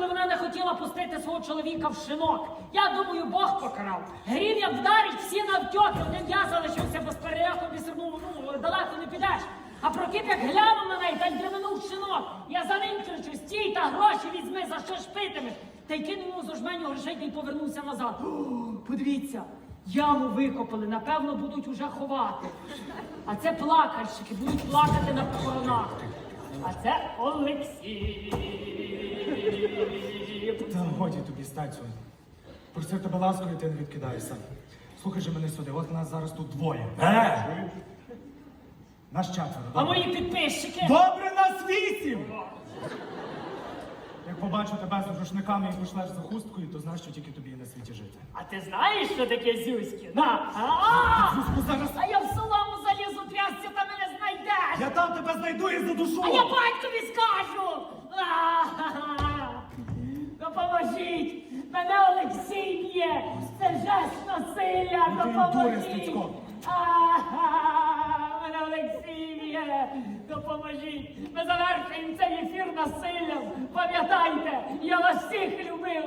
коли вона не хотіла пустити свого чоловіка в шинок. Я думаю, Бог покарав. Грім як вдарить, всі навтьоки, один я залишився без переляку, без ну, далеко не підеш. А Прокіп як глянув на неї та й дременув шинок. Я за ним кричу, стій та гроші візьми, за що ж питимеш? Та й кинув йому зожменю грошей й повернувся назад. О, подивіться, яму викопали, напевно, будуть уже ховати. А це плакальщики, будуть плакати на похоронах. А це Олексій. Годі тобі стацю. Просив тебе ласкою, ти не відкидаєшся. Слухай же мене сюди, от нас зараз тут двоє. Е! Чуєш? Нас четверо. А добре? мої підписчики? Добре, нас вісім! Як побачу тебе з рушниками і пошлеш за хусткою, то знаєш, що тільки тобі на світі жити. А ти знаєш, що таке зюськи? На! А! Зузьку, зараз А я в солому залізу трясся, та мене знайдеш! я там тебе знайду і задушу! А я батькові скажу! Допоможіть! Мене Олексій б'є! Це жест насилля! Допоможіть! Мене Олексій б'є! Допоможіть! Ми завершуємо цей ефір насиллям! Пам'ятайте, я вас всіх любив!